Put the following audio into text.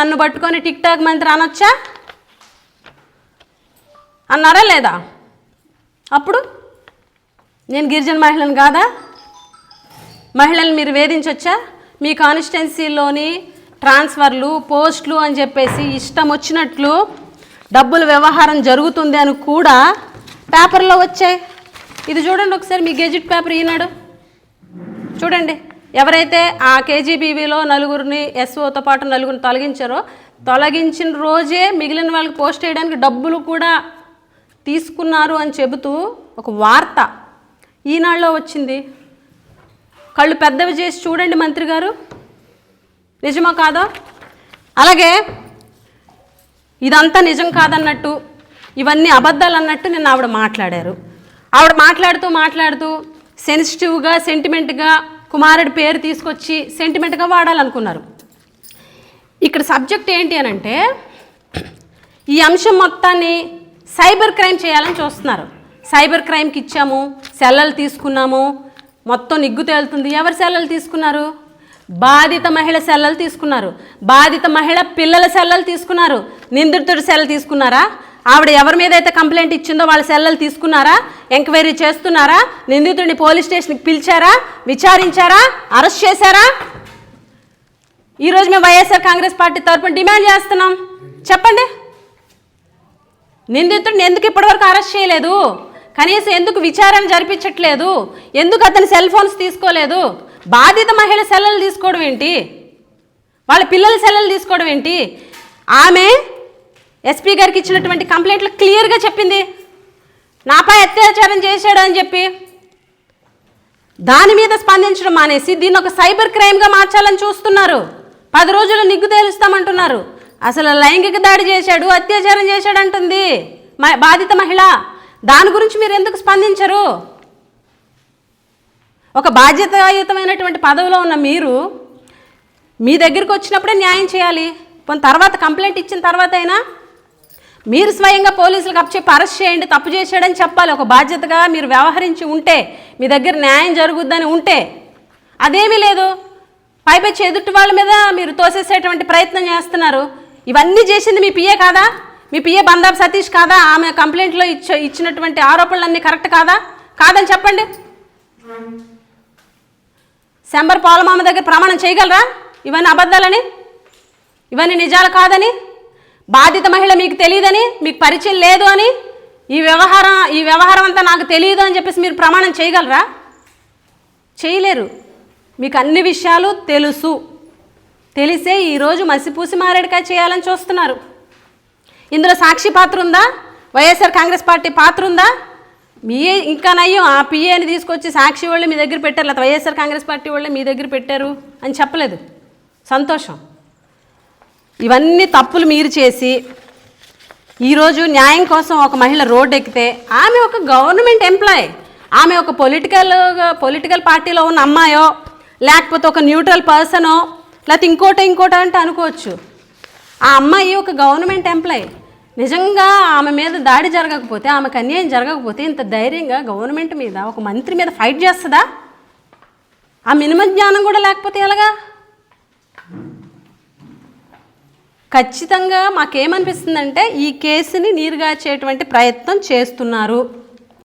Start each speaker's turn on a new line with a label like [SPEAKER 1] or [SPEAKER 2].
[SPEAKER 1] నన్ను పట్టుకొని tick talk మంత్రి అనొచ్చా? అన్నారా లేదా? అప్పుడు? నేను గిరిజన మహిళను కాదా? మహిళల్ని మీరు వేధించవచ్చా మీ కాన్స్టిట్యున్సీలోని ట్రాన్స్ఫర్లు పోస్టులు అని చెప్పేసి ఇష్టం వచ్చినట్లు డబ్బుల వ్యవహారం జరుగుతుంది అని కూడా పేపర్లో వచ్చాయి. ఇది చూడండి ఒకసారి మీ గెజిట్ పేపర్ ఈనాడు. చూడండి. ఎవరైతే ఆ కేజీబీవీలో నలుగురిని ఎస్ఓతో పాటు నలుగురిని తొలగించారో తొలగించిన రోజే మిగిలిన వాళ్ళకి పోస్ట్ చేయడానికి డబ్బులు కూడా తీసుకున్నారు అని చెబుతూ ఒక వార్త ఈనాడులో వచ్చింది. కళ్ళు పెద్దవి చేసి చూడండి మంత్రి గారు. నిజమా కాదా? అలాగే ఇదంతా నిజం కాదన్నట్టు ఇవన్నీ అబద్ధాలు అన్నట్టు నిన్న ఆవిడ మాట్లాడారు. ఆవిడ మాట్లాడుతూ మాట్లాడుతూ సెన్సిటివ్గా సెంటిమెంట్గా కుమారుడి పేరు తీసుకొచ్చి సెంటిమెంట్గా వాడాలనుకున్నారు. ఇక్కడ సబ్జెక్ట్ ఏంటి అని అంటే ఈ అంశం మొత్తాన్ని సైబర్ క్రైమ్ చేయాలని చూస్తున్నారు. సైబర్ క్రైమ్కి ఇచ్చాము సెల్లలు తీసుకున్నాము మొత్తం నిగ్గు తేలుతుంది. ఎవరు సెల్లలు తీసుకున్నారు? బాధిత మహిళ సెల్లలు తీసుకున్నారు. బాధిత మహిళ పిల్లల సెల్లలు తీసుకున్నారు. నిందితుడి సెల్ తీసుకున్నారా? ఆవిడ ఎవరి మీద అయితే కంప్లైంట్ ఇచ్చిందో వాళ్ళ సెల్లలు తీసుకున్నారా? ఎంక్వైరీ చేస్తున్నారా? నిందితుడిని పోలీస్ స్టేషన్కి పిలిచారా? విచారించారా? అరెస్ట్ చేశారా? ఈరోజు మేము వైఎస్ఆర్ కాంగ్రెస్ పార్టీ తరపున డిమాండ్ చేస్తున్నాం. చెప్పండి. నిందితుడిని ఎందుకు ఇప్పటివరకు అరెస్ట్ చేయలేదు? కనీసం ఎందుకు విచారణ జరిపించట్లేదు? ఎందుకు అతని సెల్ ఫోన్స్ తీసుకోలేదు? బాధిత మహిళ సెల్లలు తీసుకోవడం ఏంటి? వాళ్ళ పిల్లల సెల్లలు తీసుకోవడం ఏంటి? ఆమె ఎస్పీ గారికి ఇచ్చినటువంటి కంప్లైంట్లు క్లియర్గా చెప్పింది. నాపై అత్యాచారం చేశాడు అని చెప్పి దాని మీద స్పందించడం మానేసి దీన్ని ఒక సైబర్ క్రైమ్గా మార్చాలని చూస్తున్నారు. పది రోజులు నిగ్గు తేలుస్తామంటున్నారు. అసలు లైంగిక దాడి చేశాడు అత్యాచారం చేశాడు అంటుంది మ- బాధిత మహిళ. దాని గురించి మీరు ఎందుకు స్పందించరు? ఒక బాధ్యతాయుతమైనటువంటి పదవిలో ఉన్న మీరు మీ దగ్గరికి వచ్చినప్పుడే న్యాయం చేయాలి. తర్వాత కంప్లైంట్ ఇచ్చిన తర్వాత అయినా మీరు స్వయంగా పోలీసులకు అప్పచెప్పి అరెస్ట్ చేయండి తప్పు చేశాడని చెప్పాలి. ఒక బాధ్యతగా మీరు వ్యవహరించి ఉంటే మీ దగ్గర న్యాయం జరుగుద్దని ఉంటే అదేమీ లేదు. పైపచ్చి ఎదుటి వాళ్ళ మీద మీరు తోసేసేటువంటి ప్రయత్నం చేస్తున్నారు. ఇవన్నీ చేసింది మీ పిఏ కాదా? మీ పిఏ బందాబ్ సతీష్ కాదా? ఆమె కంప్లైంట్లో ఇచ్చ ఇచ్చినటువంటి ఆరోపణలన్నీ కరెక్ట్ కాదా? కాదని చెప్పండి. శంబర్ పాలమామ దగ్గర ప్రమాణం చేయగలరా? ఇవన్నీ అబద్ధాలని? ఇవన్నీ నిజాలు కాదని? బాధిత మహిళ మీకు తెలియదని మీకు పరిచయం లేదు అని ఈ వ్యవహారం ఈ వ్యవహారం అంతా నాకు తెలియదు అని చెప్పేసి మీరు ప్రమాణం చేయగలరా? చేయలేరు. మీకు అన్ని విషయాలు తెలుసు. తెలిసే ఈరోజు మసిపూసి మారేడుకాయ చేయాలని చూస్తున్నారు. ఇందులో సాక్షి పాత్ర ఉందా? వైఎస్ఆర్ కాంగ్రెస్ పార్టీ పాత్ర ఉందా? మీ ఇంకా నయ్యం ఆ పిఏని తీసుకొచ్చి సాక్షి వాళ్ళు మీ దగ్గర పెట్టారు లేకపోతే వైఎస్ఆర్ కాంగ్రెస్ పార్టీ వాళ్ళే మీ దగ్గర పెట్టారు అని చెప్పలేదు. సంతోషం. ఇవన్నీ తప్పులు మీరు చేసి ఈరోజు న్యాయం కోసం ఒక మహిళ రోడ్డు ఎక్కితే ఆమె ఒక గవర్నమెంట్ ఎంప్లాయ్. ఆమె ఒక పొలిటికల్ పొలిటికల్ పార్టీలో ఉన్న అమ్మాయో లేకపోతే ఒక న్యూట్రల్ పర్సనో లేకపోతే ఇంకోటో ఇంకోటో అంటే అనుకోవచ్చు. ఆ అమ్మాయి ఒక గవర్నమెంట్ ఎంప్లాయ్. నిజంగా ఆమె మీద దాడి జరగకపోతే ఆమెకు అన్యాయం జరగకపోతే ఇంత ధైర్యంగా గవర్నమెంట్ మీద ఒక మంత్రి మీద ఫైట్ చేస్తుందా? ఆ మినిమం జ్ఞానం కూడా లేకపోతే ఎలాగా? ఖచ్చితంగా మాకేమనిపిస్తుందంటే ఈ కేసుని నీరుగార్చేటువంటి ప్రయత్నం చేస్తున్నారు.